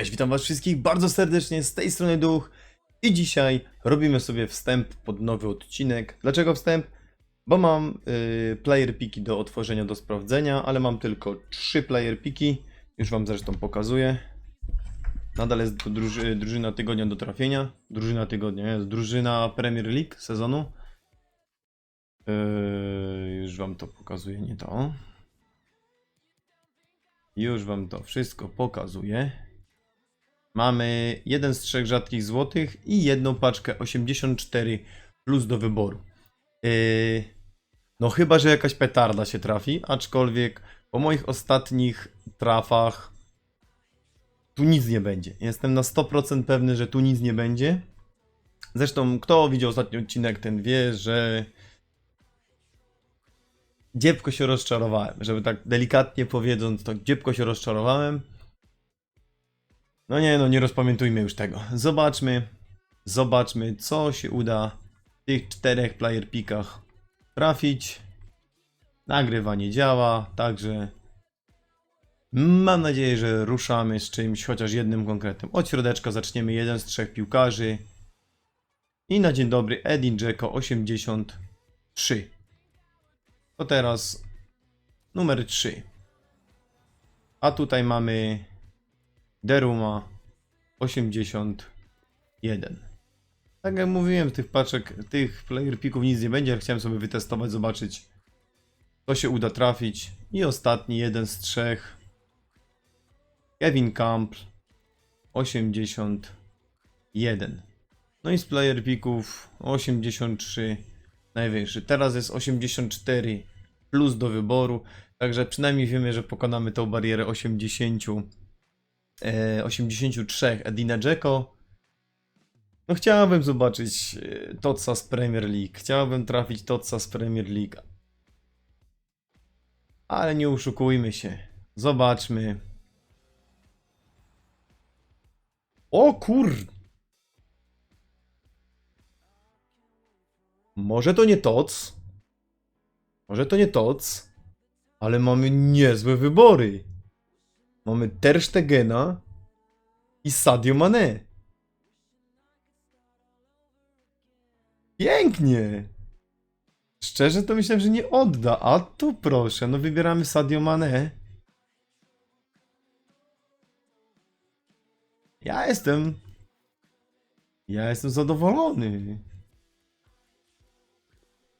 Cześć, witam was wszystkich bardzo serdecznie, z tej strony Duch i dzisiaj robimy sobie wstęp pod nowy odcinek. Dlaczego wstęp? Bo mam y, player piki do otworzenia, do sprawdzenia, ale mam tylko trzy player piki, już wam zresztą pokazuję. Nadal jest to druży, drużyna tygodnia do trafienia, drużyna tygodnia, jest drużyna Premier League sezonu. Yy, już wam to pokazuję, nie to. Już wam to wszystko pokazuję. Mamy jeden z trzech rzadkich złotych i jedną paczkę 84 plus do wyboru. Yy, no chyba, że jakaś petarda się trafi, aczkolwiek po moich ostatnich trafach tu nic nie będzie. Jestem na 100% pewny, że tu nic nie będzie. Zresztą kto widział ostatni odcinek, ten wie, że dziebko się rozczarowałem. Żeby tak delikatnie powiedzieć, to dziebko się rozczarowałem. No nie, no nie rozpamiętujmy już tego. Zobaczmy, zobaczmy, co się uda w tych czterech player pikach trafić. Nagrywanie działa, także mam nadzieję, że ruszamy z czymś, chociaż jednym konkretnym. Od środeczka zaczniemy jeden z trzech piłkarzy. I na dzień dobry Edin Dzeko 83. To teraz numer 3. A tutaj mamy Deruma 81. Tak jak mówiłem, tych paczek, tych player pików nic nie będzie, ale chciałem sobie wytestować, zobaczyć, co się uda trafić. I ostatni, jeden z trzech. Kevin Camp 81. No i z player pików 83 najwyższy. Teraz jest 84 plus do wyboru, także przynajmniej wiemy, że pokonamy tą barierę 80 e, 83 Edina Dzeko. No chciałbym zobaczyć e, Totsa z Premier League. Chciałbym trafić Totsa z Premier League. Ale nie oszukujmy się. Zobaczmy. O kur... Może to nie Tots. Może to nie Tots. Ale mamy niezłe wybory. Mamy Ter Stegena i Sadio Mane. Pięknie. Szczerze to myślałem, że nie odda, a tu proszę, no wybieramy Sadio Mane. Ja jestem... Ja jestem zadowolony.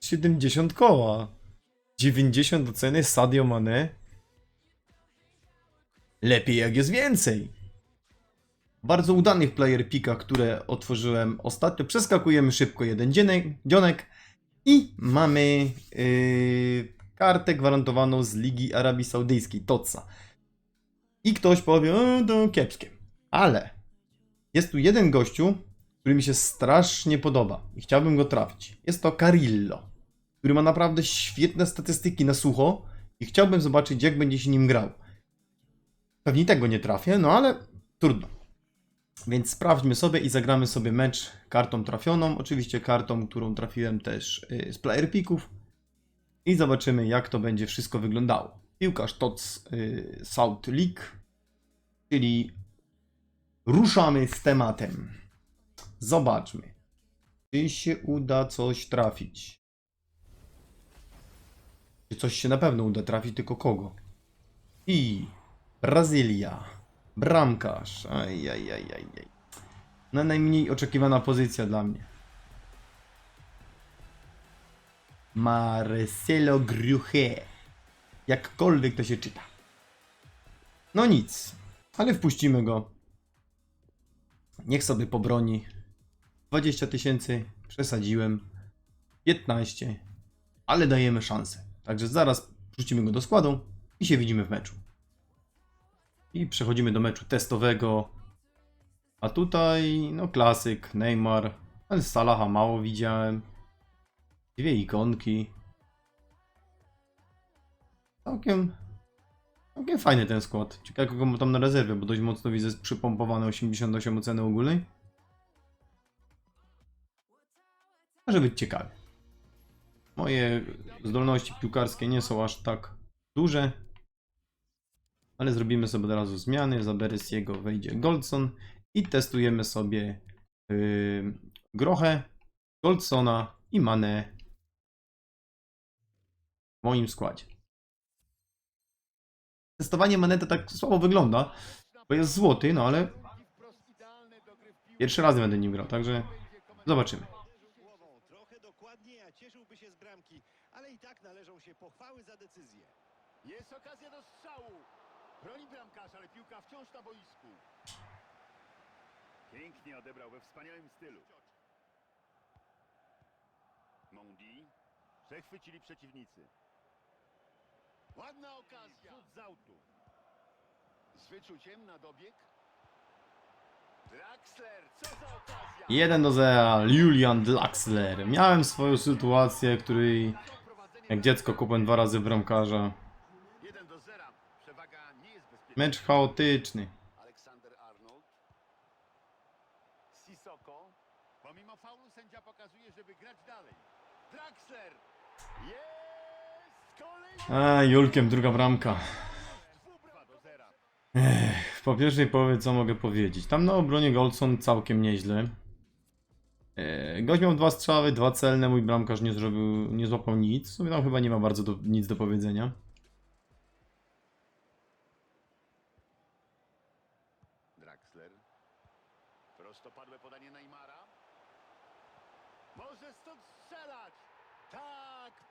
70 koła. 90 oceny Sadio Mane. Lepiej jak jest więcej. Bardzo udanych player pika, które otworzyłem ostatnio. Przeskakujemy szybko jeden dzionek i mamy yy, kartę gwarantowaną z Ligi Arabii Saudyjskiej, TOTSA. I ktoś powie, o, to kiepskie. Ale jest tu jeden gościu, który mi się strasznie podoba i chciałbym go trafić. Jest to Carillo, który ma naprawdę świetne statystyki na sucho i chciałbym zobaczyć, jak będzie się nim grał. Pewnie tego nie trafię, no ale trudno. Więc sprawdźmy sobie i zagramy sobie mecz kartą trafioną. Oczywiście kartą, którą trafiłem też y, z player picków. I zobaczymy, jak to będzie wszystko wyglądało. Piłkarz TOTS y, South League, czyli ruszamy z tematem. Zobaczmy, czy się uda coś trafić. Czy coś się na pewno uda trafić, tylko kogo? I Brazylia. Bramkarz. Ajajajajaj. Na najmniej oczekiwana pozycja dla mnie. Marcelo Gruche. Jakkolwiek to się czyta. No nic. Ale wpuścimy go. Niech sobie pobroni. 20 tysięcy. Przesadziłem. 15. Ale dajemy szansę. Także zaraz wrzucimy go do składu i się widzimy w meczu. I przechodzimy do meczu testowego. A tutaj, no klasyk, Neymar. Ale Salaha mało widziałem. Dwie ikonki. Całkiem, całkiem fajny ten skład. Ciekawe kogo mam tam na rezerwie, bo dość mocno widzę przypompowane 88 oceny ogólnej. Może być ciekawe. Moje zdolności piłkarskie nie są aż tak duże. Ale zrobimy sobie od razu zmiany. Za Beresiego wejdzie Goldson i testujemy sobie yy, Grochę, Goldsona i Manę w moim składzie. Testowanie Manety tak słabo wygląda, bo jest złoty, no ale pierwszy raz będę nim grał, także zobaczymy. ale i tak należą się pochwały za decyzję. Jest okazja do strzału. Broni bramkarz, ale piłka wciąż na boisku. Pięknie odebrał we wspaniałym stylu. Mondi. Przechwycili przeciwnicy. Ładna okazja. Rzut z autu. Z wyczuciem na dobieg. Draxler, co za okazja. 1 do 0, Julian Draxler. Miałem swoją sytuację, w której jak dziecko kupłem dwa razy bramkarza. 1 do 0. Przewaga nie jest bezpieczna. Mecz chaotyczny. Aleksander Arnold. Sisoko. Pomimo faulu sędzia pokazuje, żeby grać dalej. Draxler. Jest! A, Julkiem druga bramka. Ech, po pierwszej połowie co mogę powiedzieć? Tam na obronie Goldson całkiem nieźle. E, Gość miał dwa strzały, dwa celne, mój bramkarz nie zrobił, nie złapał nic. W sumie tam chyba nie ma bardzo do, nic do powiedzenia. Draxler. Prostopadłe podanie Neymara. Może stąd strzelać. Tak, pięknie. Kolejny.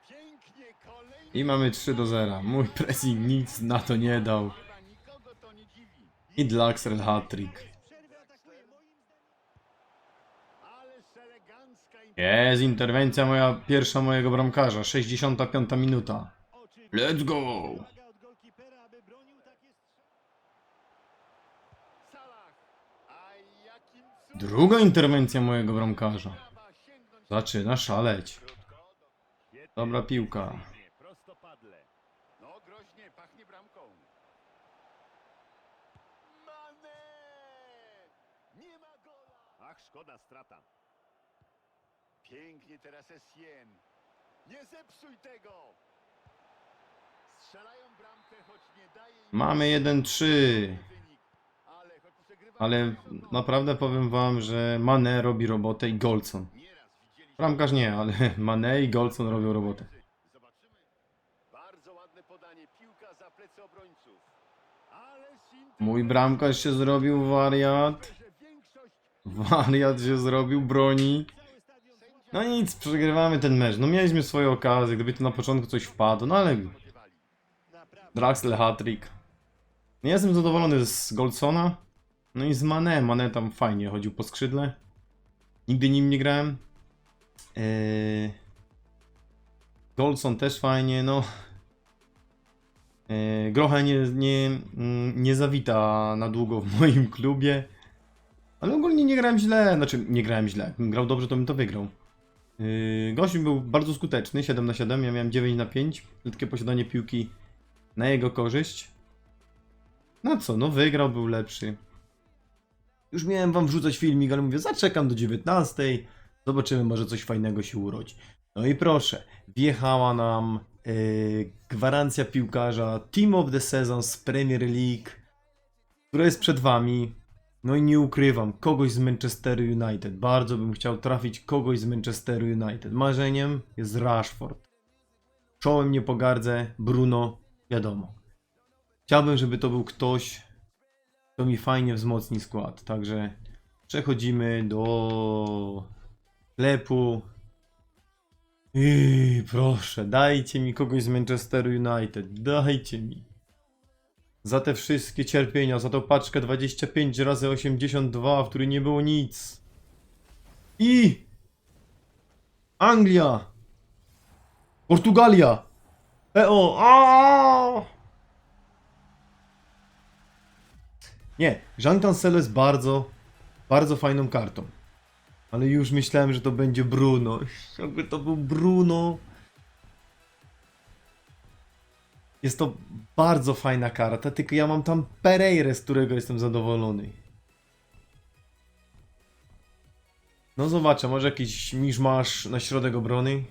I mamy 3 do 0. Mój pressing nic na to nie dał. I hat-trick. Zdaniem. Ależ elegancka Jest interwencja moja, pierwsza mojego bramkarza. 65 minuta. Let's go! Druga interwencja mojego bramkarza. Zaczyna szaleć. Dobra piłka. Prostopadle. No groźnie, pachnie bramką. Mane! Nie ma gola! Ach, szkoda, strata. Pięknie teraz Essien. Nie zepsuj tego! Strzelają bramkę, choć nie daje im Mamy 1-3. wynik. Ale, choć przegrywa Ale naprawdę powiem wam, że Mane robi robotę i Goldson. Nieraz widzieliśmy Bramkarz nie, ale Mane i Goldson robią robotę. Mój bramkarz się zrobił wariat. Wariat się zrobił, broni. No nic, przegrywamy ten mecz. No mieliśmy swoje okazje, gdyby to na początku coś wpadło, no ale. Draxler hat-trick. Nie jestem zadowolony z Goldsona. No i z Mane. Mane tam fajnie chodził po skrzydle. Nigdy nim nie grałem. Eee... Goldson też fajnie, no. Eee, Grocha nie, nie, mm, nie zawita na długo w moim klubie. Ale ogólnie nie grałem źle. Znaczy, nie grałem źle. Jakbym grał dobrze, to bym to wygrał. Yy, był bardzo skuteczny, 7 na 7, ja miałem 9 na 5. Krótkie posiadanie piłki na jego korzyść. No co, no wygrał, był lepszy. Już miałem wam wrzucać filmik, ale mówię, zaczekam do 19. Zobaczymy, może coś fajnego się urodzi. No i proszę, wjechała nam yy, gwarancja piłkarza Team of the Season z Premier League, która jest przed wami. No i nie ukrywam, kogoś z Manchesteru United. Bardzo bym chciał trafić kogoś z Manchesteru United. Marzeniem jest Rashford. Czołem nie pogardzę, Bruno, wiadomo. Chciałbym, żeby to był ktoś, kto mi fajnie wzmocni skład. Także przechodzimy do sklepu. I proszę, dajcie mi kogoś z Manchesteru United. Dajcie mi. Za te wszystkie cierpienia, za tą paczkę 25 razy 82, w której nie było nic. I Anglia. Portugalia. EO. A! Nie, Jean Cancelo jest bardzo, bardzo fajną kartą. Ale już myślałem, że to będzie Bruno. Jakby to był Bruno. Jest to bardzo fajna karta, tylko ja mam tam Pereire, z którego jestem zadowolony. No zobaczę, może jakiś miszmasz na środek obrony.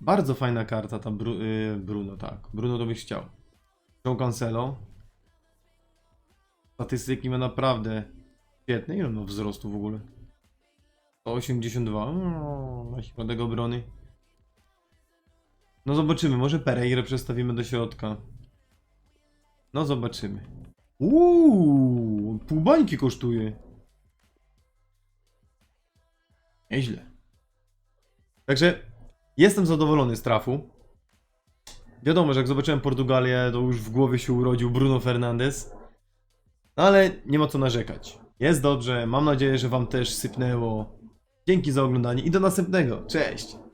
Bardzo fajna karta ta Bru y, Bruno, tak. Bruno to byś chciał. Joe Cancelo. Statystyki ma naprawdę świetne. Ile on ma wzrostu w ogóle? 182. No, na środek obrony. No zobaczymy, może Pereira przestawimy do środka. No zobaczymy. Uuu, pół bańki kosztuje. Nieźle. Także jestem zadowolony z trafu. Wiadomo, że jak zobaczyłem Portugalię, to już w głowie się urodził Bruno Fernandes. No ale nie ma co narzekać. Jest dobrze, mam nadzieję, że wam też sypnęło. Dzięki za oglądanie i do następnego. Cześć!